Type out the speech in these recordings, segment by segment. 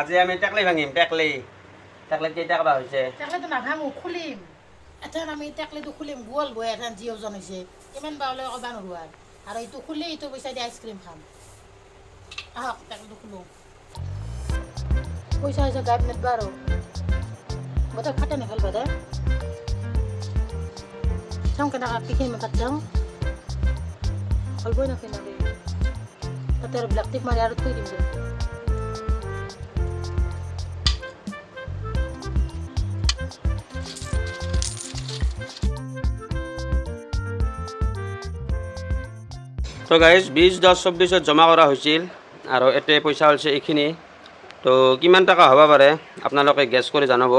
আজি আমি টেকলি ভাঙিম টেকলি টেকলিত কেইটা কবা হৈছে? টেকলিটো নাভাঙো, খুলিম। এথেন আমি টেকলিটো খুলিম গ'ল গৈ এথেন যি ওজন হৈছে কিমান বা হ'লে ক'বা নোৱাৰোঁ আৰু। আৰু এইটো খুলি, এইটো পইচা দি আইচক্ৰীম খাম। আহক টেকলিটো খোলো। পইচা হৈছে গাইব নিদিবা আৰু। গোটেই ফাটে নেখেলবা দে চাওঁ কেনেকৈ পিখিনি কাট যাওঁ। হ'লবই নাকেনেকৈ তাতে আৰু ব্লেক টিপ মাৰি আৰু থৈ দিম দে। তো গাইজ বিছ দহ চৌব্বিছত জমা কৰা হৈছিল আৰু এতে পইচা হৈছে এইখিনি। তো কিমান টকা হ'ব পাৰে? আপোনালোকে গেছ কৰি জনাব।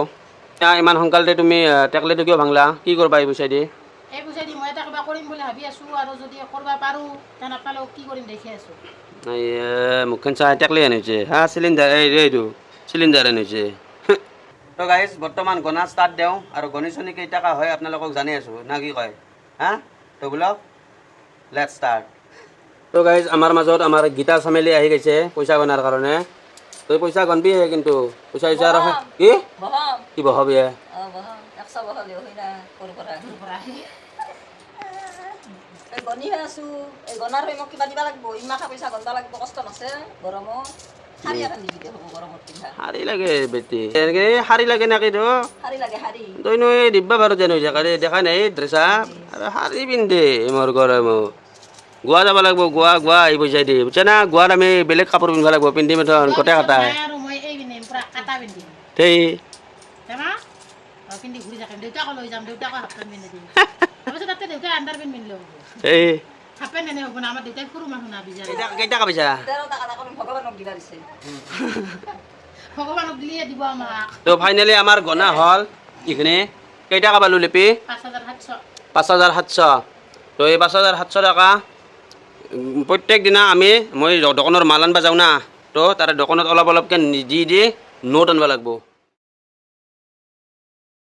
ইমান সোনকালতে তুমি টেকলিটো কিয় ভাঙলা? কি কৰবা এই পইচা দি? এই পইচা দি মই এটা কিবা কৰিম বুলি ভাবি আছোঁ আৰু যদি কৰিব পাৰোঁ তে নাপালেও কি কৰিম দেখি আছোঁ। এই এ, মুখখন চাই টেকলি আনিছে হা চিলিণ্ডাৰ এই এইটো চিলিণ্ডাৰ আনিছে তো গাইজ বৰ্তমান গণা ষ্টাৰ্ট দিওঁ আৰু গণি চনি কেইটকা হয় আপোনালোকক জানি আছোঁ। না কি কয়? হা? তো বোলক লেট ষ্টাৰ্ট তো গাইজ আমাৰ মাজত আমাৰ গীতা চামেলি আহি গৈছে পইচা গণাৰ কাৰণে। তই পইচা গণবিহে কিন্তু পইচা পইচা আৰু কি? কি বহাবি হে? অঁ বহম একশ বহলেও না সৰুৰ পৰা? এই গণিহে আছোঁ। এই গণাৰ হৈ মোক কিবা দিব লাগিব ইমানটা পইচা গণব লাগিব কষ্ট নাছে গৰমত শাৰী গৰমত লাগে বেটি। এনেকে শাৰী লাগে নাকি তো? এই দিব্যা বাৰু যেন হৈ থাকে দেখা নাই ড্ৰেছ আপ আৰু শাৰী পিন্ধে মোৰ গৰম। গোৱা যাব লাগিব গোৱা গোৱা এই পইচা দি। বুজছা না? গোৱাত আমি বেলেগ কাপোৰ পিন্ধিব লাগিব পিন্ধি মেথন গোটেই পিন্ধিম কাটা পিন্ধিম। কেইটা আমাক। তো ফাইনেলি আমাৰ গনা হ'ল। এইখিনি। কেইটকা পালোঁ লিপি? পাঁচ হাজাৰ সাতশ। পাঁচ হাজাৰ সাতশ। তো এই পাঁচ হাজাৰ সাতশ টকা প্ৰত্যেক দিনা আমি মই দোকানৰ মাল আনবা যাওঁ না তো তাৰে দোকানত অলপ অলপকৈ দি দি নোট আনিব লাগিব।